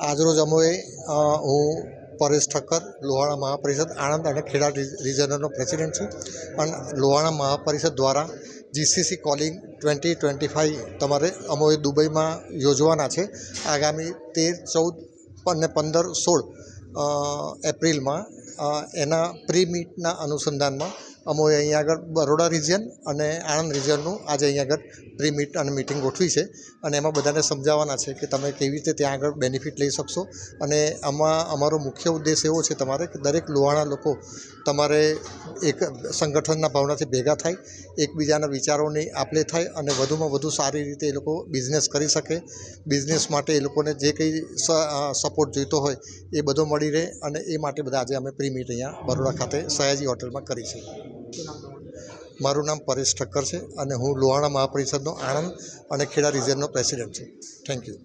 આજરોજ અમોએ હું પરેશ ઠક્કર, લોહાણા મહાપરિષદ, આણંદ અને ખેડા રિજ- રિજનલનો પ્રેસિડેન્ટ છું. અને લોહાણા મહાપરિષદ દ્વારા GCC calling twenty twenty five તમારે અમોએ દુબઈમાં યોજવાના છે. આગામી તેર, ચૌદ અને પંદર, સોળ એપ્રિલમાં એના પ્રી અનુસંધાનમાં અમોએ અહીંયા આગળ બરોડા રિજિયન અને આણંદ રિજિયનનું આજે અહીંયા આગળ પ્રી મીટ અને મિટિંગ ગોઠવી છે. અને એમાં બધાને સમજાવવાના છે કે તમે કેવી રીતે ત્યાં આગળ બેનિફિટ લઈ શકશો. અને આમાં અમારો મુખ્ય ઉદ્દેશ એવો છે તમારે કે દરેક લોહાણા લોકો તમારે એક સંગઠનના ભાવનાથી ભેગા થાય, એકબીજાના વિચારોની આપલે થાય અને વધુમાં વધુ સારી રીતે એ લોકો બિઝનેસ કરી શકે. બિઝનેસ માટે એ લોકોને જે કંઈ સપોર્ટ જોઈતો હોય એ બધો મળી રહે અને એ માટે બધા આજે અમે પ્રી મીટ અહીંયા બરોડા ખાતે સયાજી હોટલમાં કરી છે. મારું નામ પરેશ ઠક્કર છે અને હું લોહાણા મહાપરિષદનો આણંદ અને ખેડા રિજનનો પ્રેસિડેન્ટ છું. Thank you